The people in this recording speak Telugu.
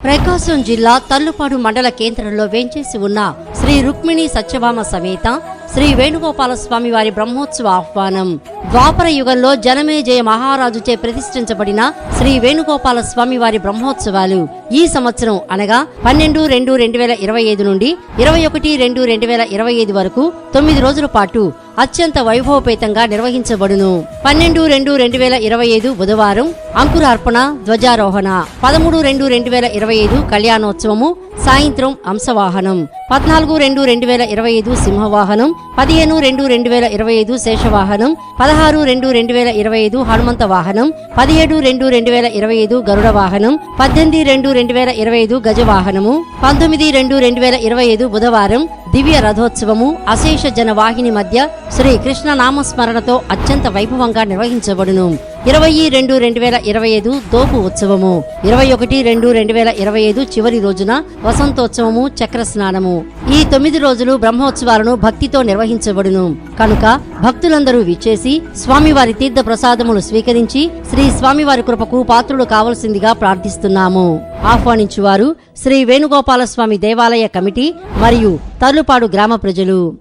ప్రకాశం జిల్లా తల్లుపాడు మండల కేంద్రంలో వేంచేసి ఉన్న శ్రీ రుక్మిణి సత్యభామ సమేత శ్రీ వేణుగోపాల స్వామి వారి బ్రహ్మోత్సవ ఆహ్వానం. ద్వాపర యుగంలో జనమేజయ మహారాజుచే ప్రతిష్ఠించబడిన శ్రీ వేణుగోపాల స్వామి వారి బ్రహ్మోత్సవాలు ఈ సంవత్సరం అనగా పన్నెండు రెండు రెండు వేల ఇరవై ఐదు నుండి ఇరవై ఒకటి రెండు రెండు వేల ఇరవై ఐదు వరకు తొమ్మిది రోజుల పాటు అత్యంత వైభవపేతంగా నిర్వహించబడును. పన్నెండు రెండు రెండు వేల ఇరవై ఐదు బుధవారం అంకురార్పణ ధ్వజారోహణ. పదమూడు రెండు రెండు వేల ఇరవై ఐదు కళ్యాణోత్సవము సాయంత్రం అంశవాహనం. పద్నాలుగు రెండు రెండు వేల ఇరవై ఐదు సింహవాహనం పదిహేను రెండు రెండు వేల ఇరవై ఐదు శేషవాహనం పదహారు రెండు రెండు వేల ఇరవై ఐదు హనుమంత వాహనం పదిహేడు రెండు రెండు వేల ఇరవై ఐదు గరుడ వాహనం పద్దెనిమిది రెండు రెండు వేల ఇరవై ఐదు గజ వాహనము పంతొమ్మిది రెండు రెండు వేల ఇరవై ఐదు బుధవారం దివ్య రథోత్సవము అశేష జన వాహిని మధ్య శ్రీ కృష్ణ నామస్మరణతో అత్యంత వైభవంగా నిర్వహించబడును. ఇరవై రెండు రెండు వేల ఇరవై ఐదు దోపు ఉత్సవము. ఇరవై ఒకటి రెండు రెండు వేల ఇరవై ఐదు చివరి రోజున వసంతోత్సవము చక్ర స్నానము. ఈ తొమ్మిది రోజులు బ్రహ్మోత్సవాలను భక్తితో నిర్వహించబడును. కనుక భక్తులందరూ విచ్చేసి స్వామివారి తీర్థ ప్రసాదములు స్వీకరించి శ్రీ స్వామివారి కృపకు పాత్రులు కావలసిందిగా ప్రార్థిస్తున్నాము. ఆహ్వానించువారు శ్రీ వేణుగోపాలస్వామి దేవాలయ కమిటీ మరియు తర్లుపాడు గ్రామ ప్రజలు.